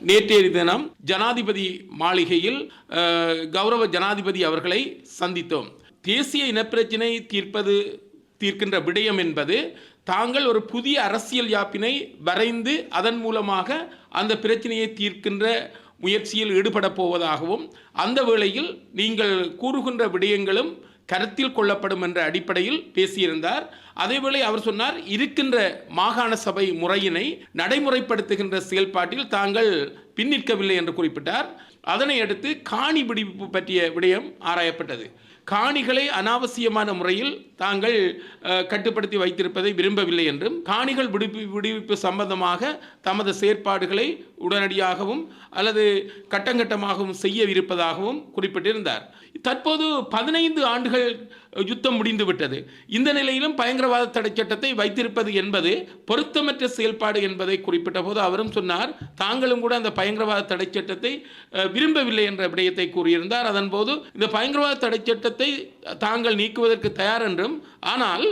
நேற்றைய தினம் ஜனாதிபதி மாளிகையில் கௌரவ ஜனாதிபதி அவர்களை சந்தித்தோம். தேசிய இனப்பிரச்சினை தீர்ப்பது தீர்க்கின்ற விடயம் என்பது தாங்கள் ஒரு புதிய அரசியல் யாப்பினை வரைந்து அதன் மூலமாக அந்த பிரச்சனையை தீர்க்கின்ற முயற்சியில் ஈடுபட போவதாகவும் அந்த வேளையில் நீங்கள் கூறுகின்ற விடயங்களும் கருத்தில் கொள்ளப்படும் என்ற அடிப்படையில் பேசியிருந்தார். அதேவேளை அவர் சொன்னார் இருக்கின்ற மாகாண சபை முறையினை நடைமுறைப்படுத்துகின்ற செயல்பாட்டில் தாங்கள் பின்னிற்கவில்லை என்று குறிப்பிட்டார். அதனை அடுத்து காணி பிடிப்பு பற்றிய விடயம் ஆராயப்பட்டது. காணிகளை அனாவசியமான முறையில் தாங்கள் கட்டுப்படுத்தி வைத்திருப்பதை விரும்பவில்லை என்றும் காணிகள் விடுப்பு விடுவிப்பு சம்பந்தமாக தமது செயற்பாடுகளை உடனடியாகவும் அல்லது கட்டங்கட்டமாகவும் செய்யவிருப்பதாகவும் குறிப்பிட்டிருந்தார். தற்போது பதினைந்து ஆண்டுகள் யுத்தம் முடிந்துவிட்டது. இந்த நிலையிலும் பயங்கரவாத தடை சட்டத்தை வைத்திருப்பது என்பது பொருத்தமற்ற செயல்பாடு என்பதை குறிப்பிட்ட போது அவரும் சொன்னார் தாங்களும் கூட அந்த பயங்கரவாத தடை சட்டத்தை விரும்பவில்லை என்ற விடயத்தை கூறியிருந்தார். அதன்போது இந்த பயங்கரவாத தடை சட்டத்தை தாங்கள் நீக்குவதற்கு தயார் என்றும் ஆனால்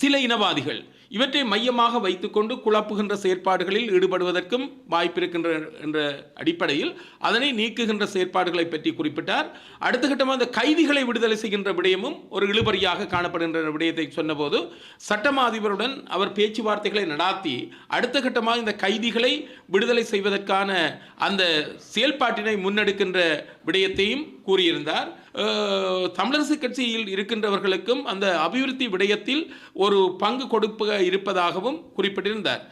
சில இனவாதிகள் இவற்றை மையமாக வைத்துக்கொண்டு குழப்புகின்ற செயற்பாடுகளில் ஈடுபடுவதற்கும் வாய்ப்பிருக்கின்ற என்ற அடிப்படையில் அதனை நீக்குகின்ற செயற்பாடுகளை பற்றி குறிப்பிட்டார். அடுத்த கட்டமாக அந்த கைதிகளை விடுதலை செய்கின்ற விடயமும் ஒரு இழுபறியாக காணப்படுகின்ற விடயத்தை சொன்னபோது சட்டமா அதிபருடன் அவர் பேச்சுவார்த்தைகளை நடாத்தி அடுத்த கட்டமாக இந்த கைதிகளை விடுதலை செய்வதற்கான அந்த செயல்பாட்டினை முன்னெடுக்கின்ற விடயத்தையும் கூறியிருந்தார். தமிழரசு கட்சியில் இருக்கின்றவர்களுக்கும் அந்த அபிவிருத்தி விடயத்தில் ஒரு பங்கு கொடுப்ப இருப்பதாகவும் குறிப்பிட்டிருந்தார்.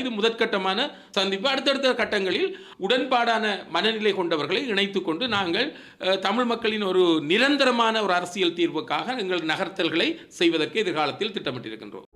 இது முதற்கட்டமான சந்திப்பு. அடுத்தடுத்த கட்டங்களில் உடன்பாடான மனநிலை கொண்டவர்களை இணைத்துக் கொண்டு நாங்கள் தமிழ் மக்களின் ஒரு நிரந்தரமான ஒரு அரசியல் தீர்வுக்காக எங்கள் நகர்த்தல்களை செய்வதற்கு எதிர்காலத்தில் திட்டமிட்டிருக்கின்றோம்.